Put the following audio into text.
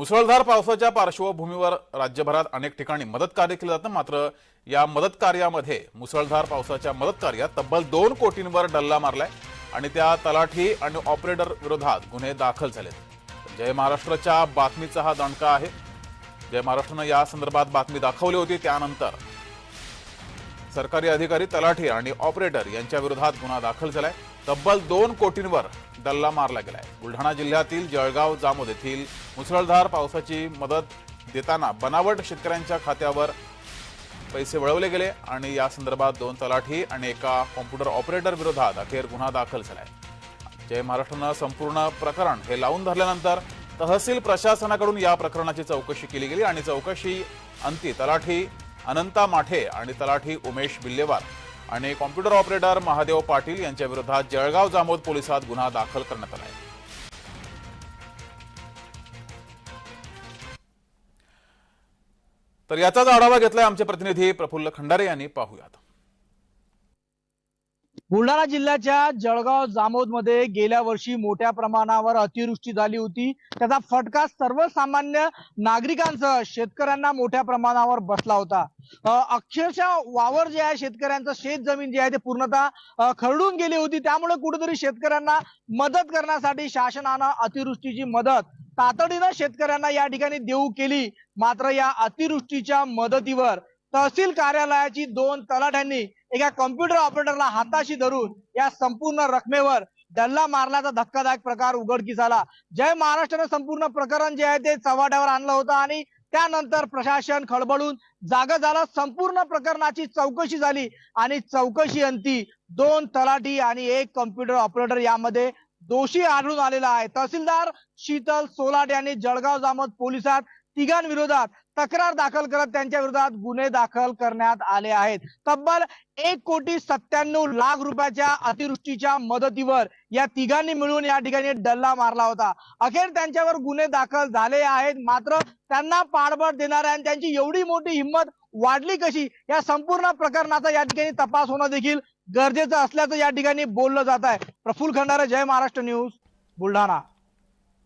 मुसळधार पावसाच्या पार्श्वभूमीवर राज्यभरात अनेक ठिकाणी मदत कार्य केलं जातं. मात्र या मदत कार्यामध्ये मुसळधार पावसाच्या मदत कार्यात तब्बल दोन कोटींवर डल्ला मारलाय आणि त्या तलाठी आणि ऑपरेटर विरोधात गुन्हे दाखल झालेत. जय महाराष्ट्राच्या बातमीचा हा दणका आहे. जय महाराष्ट्रानं या संदर्भात बातमी दाखवली होती. त्यानंतर सरकारी अधिकारी तलाठी आणि ऑपरेटर यांच्या विरोधात गुन्हा दाखल झालाय. तब्बल दोन कोटींवर डल्ला मारला गेलाय. बुलढाणा जिल्ह्यातील जळगाव जामोद येथील मुसळधार पावसाची मदत देताना बनावट शेतकऱ्यांच्या खात्यावर पैसे वळवले गेले आणि या संदर्भात दोन तलाठी आणि एका कॉम्प्युटर ऑपरेटर विरोधात अखेर गुन्हा दाखल झालाय. जय महाराष्ट्रानं संपूर्ण प्रकरण हे लावून धरल्यानंतर तहसील प्रशासनाकडून या प्रकरणाची चौकशी केली गेली आणि चौकशी अंती तलाठी अनंता माठे आणि तलाठी उमेश बिल्लेवार आणि कॉम्प्युटर ऑपरेटर महादेव पाटील यांच्या विरोधात जळगाव जामोद पोलिसात गुन्हा दाखल करण्यात आला आहे. तर याचाच आढावा घेतलाय आमचे प्रतिनिधी प्रफुल्ल खंडारे यांनी. पाहूयात. बुलढाणा जिल्ह्याच्या जळगाव जामोदमध्ये गेल्या वर्षी मोठ्या प्रमाणावर अतिवृष्टी झाली होती. त्याचा फटका सर्वसामान्य नागरिकांसह शेतकऱ्यांना मोठ्या प्रमाणावर बसला होता. अक्षरशः वावर जे आहे शेतकऱ्यांचं शेत जमीन जी आहे ते पूर्णतः खरडून गेली होती. त्यामुळे कुठेतरी शेतकऱ्यांना मदत करण्यासाठी शासनानं अतिवृष्टीची मदत तातडीनं शेतकऱ्यांना या ठिकाणी देऊ केली. मात्र या अतिवृष्टीच्या मदतीवर तहसील कार्यालयाची दोन तलाठ्यांनी एका कॉम्प्युटर ऑपरेटरला हाताशी धरून या संपूर्ण रकमेवर डल्ला मारल्याचा धक्कादायक प्रकार उघडकीस आला. जय महाराष्ट्रानं संपूर्ण प्रकरण जे आहे ते चव्हाट्यावर आणलं होतं आणि त्यानंतर प्रशासन खळबळून जागा झालं. संपूर्ण प्रकरणाची चौकशी झाली आणि चौकशी अंती दोन तलाठी आणि एक कॉम्प्युटर ऑपरेटर यामध्ये दोषी आढळून आलेला आहे. तहसीलदार शीतल सोलाट यांनी जळगाव जामोद पोलिसात तिघांविरोधात तक्रार दाखल करत त्यांच्या विरोधात गुन्हे दाखल करण्यात आले आहेत. तब्बल एक कोटी सत्त्याण्णव लाख रुपयाच्या अतिवृष्टीच्या मदतीवर या तिघांनी मिळून या ठिकाणी डल्ला मारला होता. अखेर त्यांच्यावर गुन्हे दाखल झाले आहेत. मात्र त्यांना पाठबळ देणाऱ्या आणि त्यांची एवढी मोठी हिंमत वाढली कशी या संपूर्ण प्रकरणाचा या ठिकाणी तपास होणं देखील गरजेचं असल्याचं या ठिकाणी बोललं जात आहे प्रफुल्ल खंडारे जय महाराष्ट्र न्यूज बुलढाणा.